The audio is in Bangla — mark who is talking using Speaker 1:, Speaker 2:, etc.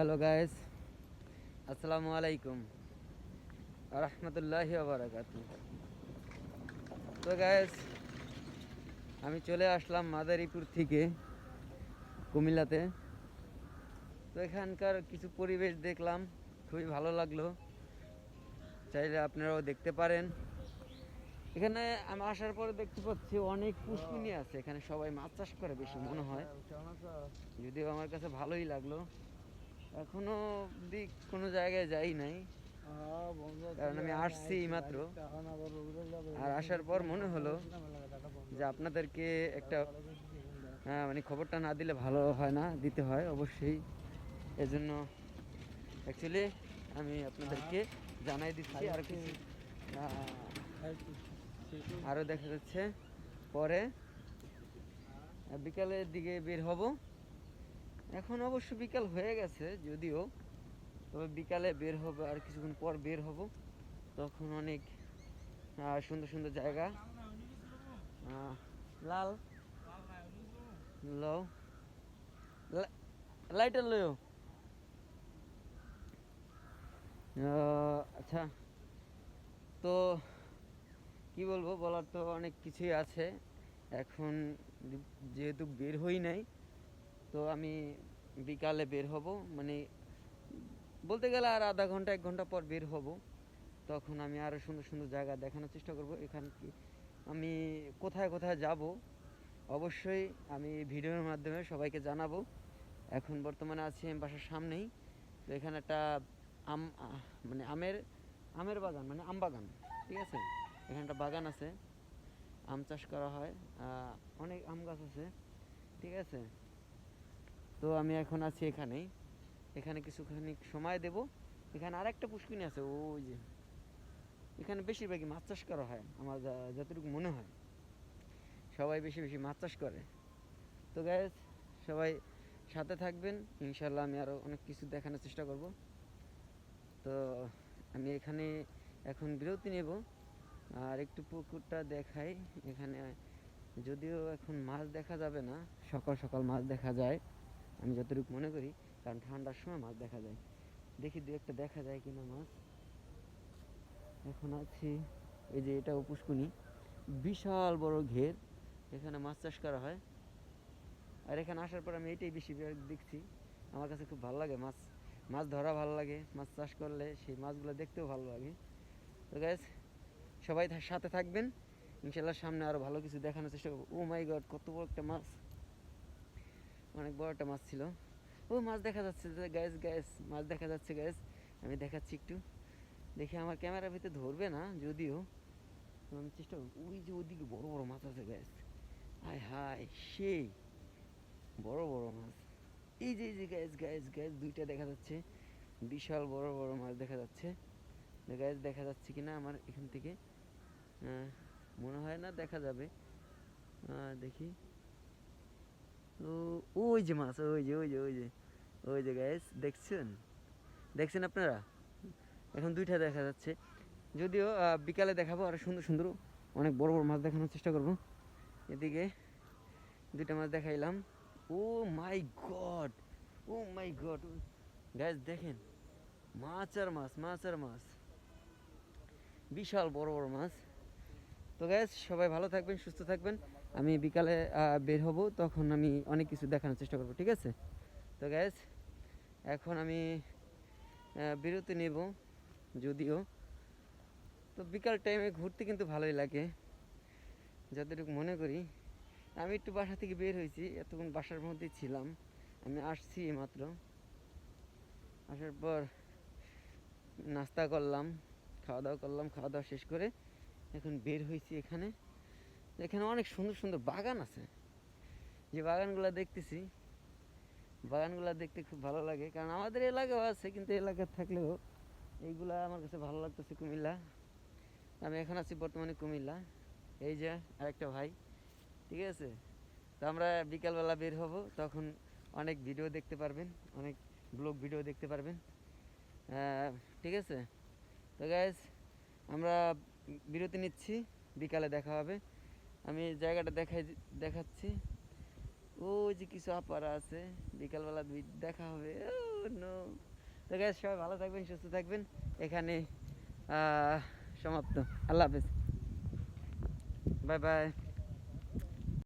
Speaker 1: হ্যালো গাইস আসসালামু আলাইকুম রহমতুল্লাহি তো গাইস আমি চলে আসলাম মাদারীপুর থেকে কুমিল্লাতে। তো এখানকার কিছু পরিবেশ দেখলাম, খুবই ভালো লাগল। চাইলে আপনারাও দেখতে পারেন। এখানে আমি আসার পরে দেখতে পাচ্ছি অনেক পুষ্পিনি আছে। এখানে সবাই মাছ চাষ করে, বেশি মনে হয়। যদিও আমার কাছে ভালোই লাগল। এখনও অব্দি কোনো জায়গায় যাই নাই। কারণ আমি আসছি মাত্র। আর আসার পর মনে হলো যে আপনাদেরকে একটা হ্যাঁ মানে খবরটা না দিলে ভালো হয় না দিতে হয় অবশ্যই। এজন্য অ্যাকচুয়ালি আমি আপনাদেরকে জানাই দিচ্ছি আর কিছু আরও দেখা যাচ্ছে। পরে বিকালের দিকে বের হব। এখন অবশ্য বিকাল হয়ে গেছে যদিও, তবে বিকালে বের হবে আর কিছুক্ষণ পর বের হব। তখন অনেক সুন্দর সুন্দর জায়গা। লাল। লও। লাইটার লও আচ্ছা। তো, কি বলব, বলার তো অনেক কিছুই আছে। এখন যেহেতু বের হই নাই তো আমি বিকালে বের হব মানে বলতে গেলে আর আধা ঘণ্টা, এক ঘণ্টা পর বের হব। তখন আমি আরও সুন্দর সুন্দর জায়গা দেখানোর চেষ্টা করব, এখান কি আমি কোথায় কোথায় যাব। অবশ্যই আমি ভিডিওর মাধ্যমে সবাইকে জানাব। এখন বর্তমানে আছি আমি বাসার সামনেই। তো এখানে একটা আম মানে আমের আমের বাগান মানে আম বাগান, ঠিক আছে? এখানে একটা বাগান আছে। আম চাষ করা হয়। অনেক আম গাছ আছে, ঠিক আছে? তো আমি এখন আছি এখানেই। এখানে কিছুখানি সময় দেব। এখানে আরেকটা পুষ্কিনি আছে, ওই যে। এখানে বেশিরভাগই মাছ চাষ করা হয়, আমার যতটুকু মনে হয়। সবাই বেশি বেশি মাছ চাষ করে। তো গ্যাস সবাই সাথে থাকবেন। ইনশাল্লাহ আমি আরও অনেক কিছু দেখানোর চেষ্টা করব। তো আমি এখানে এখন বিরতি নেব। আর একটু পুকুরটা দেখাই। এখানে যদিও এখন মাছ দেখা যাবে না, সকাল সকাল মাছ দেখা যায়। আমি যতটুকু মনে করি, কারণ ঠান্ডার সময় মাছ দেখা যায়। দেখি দু একটা দেখা যায় কিনা মাছ। এখন আছি, এই যে এটা পুষ্কুনি বিশাল বড় ঘের, এখানে মাছ চাষ করা হয়। আর এখানে আসার পর আমি এটাই বেশি দেখছি। আমার কাছে খুব ভালো লাগে মাছ মাছ ধরা ভালো লাগে, মাছ চাষ করলে সেই মাছগুলো দেখতেও ভালো লাগে। তো গ্যাস সবাই সাথে থাকবেন। ইনশাল্লাহ সামনে আরও ভালো কিছু দেখানোর চেষ্টা করব। ও মাই গড কত বড় একটা মাছ। অনেক বড় একটা মাছ ছিল। ও মাছ দেখা যাচ্ছে গ্যাস গ্যাস মাছ দেখা যাচ্ছে গ্যাস আমি দেখাচ্ছি একটু। দেখি আমার ক্যামেরার ভিতরে ধরবে না, যদিও। আমি চেষ্টা? করব ওই যে ওদিকে বড় বড় মাছ আছে গ্যাস হায় হায়, সেই। বড় বড় মাছ। এই যে এই যে গ্যাস গ্যাস গ্যাস দুইটা দেখা যাচ্ছে। বিশাল, বড় বড় মাছ দেখা যাচ্ছে। গ্যাস দেখা যাচ্ছে কিনা আমার এখান থেকে। মনে হয় না, দেখা যাবে। দেখি। ওই যে মাছ, ওই যে ওই যে ওই যে ওই যে গ্যাস দেখছেন? দেখছেন আপনারা? এখন দুইটা দেখা যাচ্ছে। যদিও বিকালে দেখাবো, আর সুন্দর সুন্দর, অনেক বড় বড় মাছ দেখানোর চেষ্টা করব। এদিকে দুইটা মাছ দেখাইলাম। Oh my god oh my god গ্যাস দেখেন, মাছ আর মাছ মাছ আর মাছ। বিশাল বড় বড় মাছ। তো গ্যাস সবাই ভালো থাকবেন, সুস্থ থাকবেন। আমি বিকালে বের হব, তখন আমি অনেক কিছু দেখানোর চেষ্টা করব, ঠিক আছে? তো গ্যাস এখন আমি বিরতি নেব, যদিও। তো বিকাল টাইমে ঘুরতে কিন্তু ভালোই লাগে, যতটুকু মনে করি। আমি একটু বাসা থেকে বের হয়েছি, এতক্ষণ বাসার মধ্যেই ছিলাম। আমি আসছি মাত্র। আসার পর, নাস্তা করলাম, খাওয়া দাওয়া করলাম, খাওয়া দাওয়া শেষ করে এখন বের হয়েছি এখানে। এখানে অনেক সুন্দর সুন্দর বাগান আছে। যে বাগানগুলো দেখতেছি, বাগানগুলো দেখতে খুব ভালো লাগে। কারণ আমাদের এলাকাও আছে, কিন্তু এলাকা থাকলেও এইগুলা আমার কাছে ভালো লাগতেছে কুমিল্লা। আমি এখন আছি বর্তমানে কুমিল্লা। এই যে আরেকটা ভাই, ঠিক আছে? তো আমরা বিকালবেলা বের হব, তখন অনেক ভিডিও দেখতে পারবেন, অনেক ব্লগ ভিডিও দেখতে পারবেন। ঠিক আছে? তো গ্যাস আমরা বিরতি নিচ্ছি, বিকালে দেখা হবে। আমি জায়গাটা দেখাই, দেখাচ্ছি। ওই যে কিছু আপারা আছে, বিকালবেলা দেখা হবে। নো তো গ্যাস সবাই ভালো থাকবেন, সুস্থ থাকবেন। এখানে সমাপ্ত। আল্লাহ হাফেজ। Bye bye.